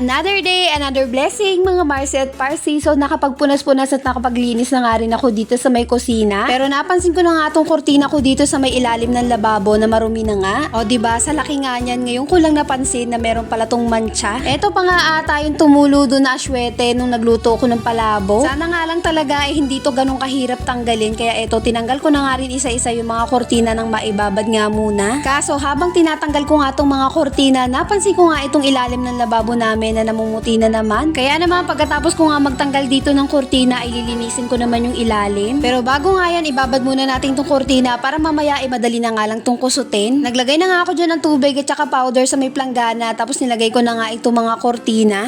Another day, another blessing mga Marcy at Parsi. So nakapagpunas-punas at nakapaglinis na nga rin ako dito sa may kusina. Pero napansin ko na nga tong kortina ko dito sa may ilalim ng lababo na marumi na nga. O ba sa laki nga niyan, ngayon ko lang napansin na meron pala tong mancha. Eto pa nga ata yung tumulo doon na aswete nung nagluto ko ng palabo. Sana nga lang talaga eh, hindi to ganun kahirap tanggalin. Kaya eto, tinanggal ko na nga rin isa-isa yung mga kortina ng maibabad nga muna. Kaso habang tinatanggal ko nga tong mga kortina, napansin ko nga itong ilalim ng lababo namin na namumuti na naman. Kaya naman pagkatapos ko nga magtanggal dito ng kortina ay lilinisin ko naman yung ilalim. Pero bago nga yan, ibabad muna natin tong kortina para mamaya ay madali na nga lang tong kusutin. Naglagay na nga ako dyan ng tubig at saka powder sa may planggana tapos nilagay ko na nga itong mga kortina.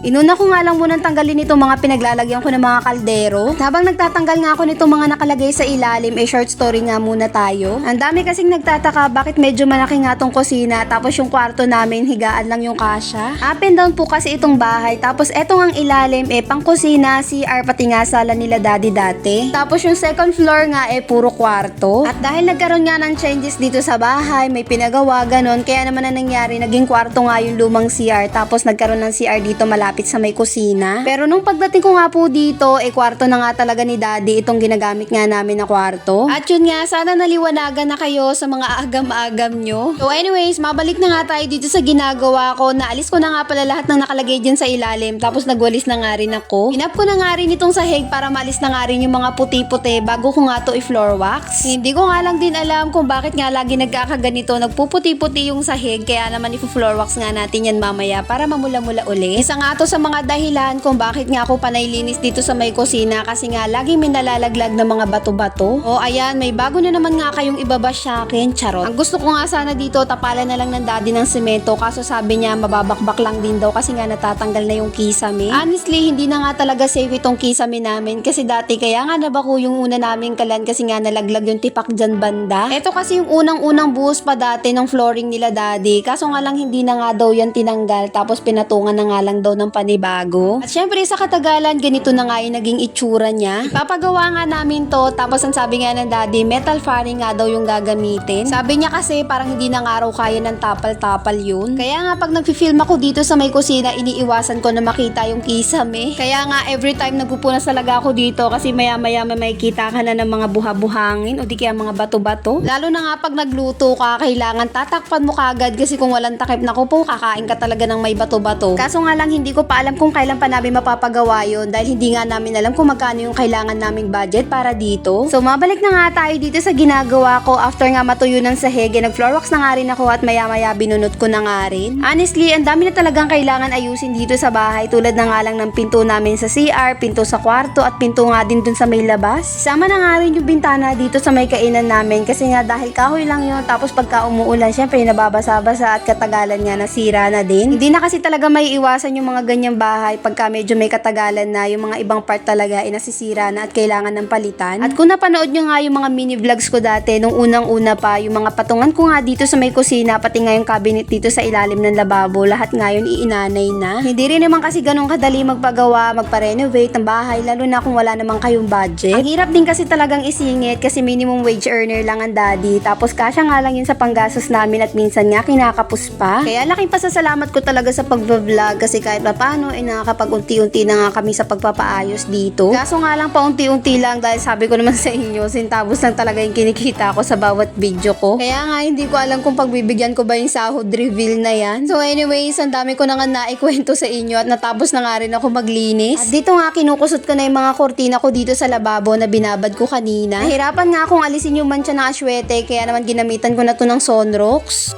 Inuna ko nga lang munang tanggalin itong mga pinaglalagyan ko ng mga kaldero. Habang nagtatanggal nga ako nitong mga nakalagay sa ilalim, eh short story nga muna tayo. Ang dami kasing nagtataka bakit medyo malaki nga tong kusina tapos yung kwarto namin higaan lang yung kasya. Up and down po kasi itong bahay tapos etong ang ilalim eh pang kusina, CR pati nga sala nila daddy dati. Tapos yung second floor nga eh puro kwarto. At dahil nagkaroon nga ng changes dito sa bahay, may pinagawa ganon, kaya naman na nangyari naging kwarto nga yung lumang CR tapos nagkaroon ng CR dito malapit sa may kusina. Pero nung pagdating ko nga po dito, eh kwarto na nga talaga ni daddy itong ginagamit nga namin na kwarto. At yun nga, sana naliwanagan na kayo sa mga agam-agam nyo. So anyways, mabalik na nga tayo dito sa ginagawa ko. Naalis ko na nga pala lahat ng nakalagay dyan sa ilalim tapos nagwalis na nga rin ako. Pinap ko na nga rin itong sahig para maalis na nga rin yung mga puti-puti bago ko nga to i-floor wax. Hindi ko nga lang din alam kung bakit nga lagi nagkakaganito, nagpuputi-puti yung sahig kaya naman i-floor wax nga natin yan mamaya para mamula-mula uli. Isa nga to sa mga dahilan kung bakit nga ako panay linis dito sa may kusina kasi nga laging may nalalaglag na mga bato-bato. O ayan, may bago na naman nga kayong ibabash sa akin, charot. Ang gusto ko nga sana dito, tapalan na lang ng daddy ng semento kaso sabi niya mababakbak lang din daw kasi nga natatanggal na yung kisame. Honestly, hindi na nga talaga safe itong kisame namin kasi dati kaya nga nabako yung una naming kalan kasi nga nalaglag yung tipak dyan banda. Ito kasi yung unang-unang buhos pa dati ng flooring nila daddy kaso nga lang hindi na nga daw yan tinanggal tapos pinatungan na nga lang daw ng panibago. At syempre sa katagalan, ganito na nga yung naging itsura niya. Ipapagawa nga namin to, tapos ang sabi nga ng daddy, metal fairing nga daw yung gagamitin. Sabi niya kasi parang hindi na nga raw kaya ng tapal-tapal yun. Kaya nga pag nagfi-film ako dito sa may kusina, iniiwasan ko na makita yung kisame. Kaya nga every time nagpupunas talaga ako dito kasi maya-maya may makikita ka na ng mga buha-buhangin o di kaya mga bato-bato. Lalo na nga pag nagluto ka, kailangan tatakpan mo kagad kasi kung walang takip na po, kakain ka talaga ng may bato-bato. Kaso nga lang hindi ko pa alam kung kailan pa namin mapapagawa yon dahil hindi nga namin alam kung magkano yung kailangan naming budget para dito. So mabalik na nga tayo dito sa ginagawa ko after nga matuyo ng sahig, eh, nag-floor wax na nga rin ako at maya-maya binunot ko na nga rin. Honestly, ang dami na talagang kailangan ayusin dito sa bahay tulad na nga lang ng pinto namin sa CR, pinto sa kwarto at pinto nga din dun sa may labas. Sama na nga rin yung bintana dito sa may kainan namin kasi nga dahil kahoy lang yun tapos pagka umuulan syempre nababasa-basa at katagalan nga nasira na din. Hindi na kasi talaga may iwasan yung mga ganyang bahay pagka medyo may katagalan na yung mga ibang part talaga ay nasisira na at kailangan ng palitan. At kung napanood nyo nga yung mga mini vlogs ko dati nung unang-una pa, yung mga patungan ko nga dito sa may kusina pati nga yung cabinet dito sa ilalim ng lababo, lahat nga yun iinanay na. Hindi rin naman kasi ganun kadali magpagawa, magpa-renovate ng bahay lalo na kung wala naman kayong budget. Ang hirap din kasi talagang isingit kasi minimum wage earner lang ang daddy tapos kasya nga lang yun sa panggastos namin at minsan nga kinakapos pa. Kaya laking pasasalamat ko talaga sa pag-vlog kasi kahit paano ay nakakapag-unti-unti na nga kami sa pagpapaayos dito. Kaso nga lang paunti-unti lang dahil sabi ko naman sa inyo, sintabos lang talaga yung kinikita ko sa bawat video ko. Kaya nga hindi ko alam kung pagbibigyan ko ba yung sahod reveal na yan. So anyways, ang dami ko na nga naikwento sa inyo at natapos na nga rin ako maglinis. At dito nga kinukusot ko na yung mga kortina ko dito sa lababo na binabad ko kanina. Nahirapan nga akong alisin yung mancha ng aswete kaya naman ginamitan ko na to ng Sonrox.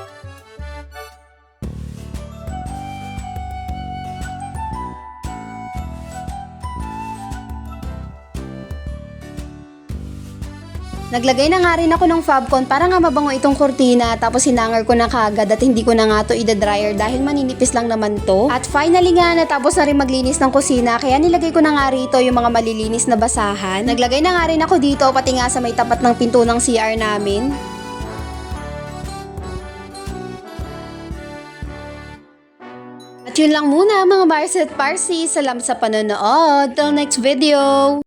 Naglagay na nga rin ako ng Fabcon para nga mabango itong kortina tapos hinangar ko na kagad at hindi ko na nga to ida-dryer dahil maninipis lang naman to. At finally nga natapos na rin maglinis ng kusina kaya nilagay ko na nga rito yung mga malilinis na basahan. Naglagay na nga rin ako dito pati nga sa may tapat ng pinto ng CR namin. At yun lang muna mga Bars at Parsi. Salamat sa panonood. Till next video!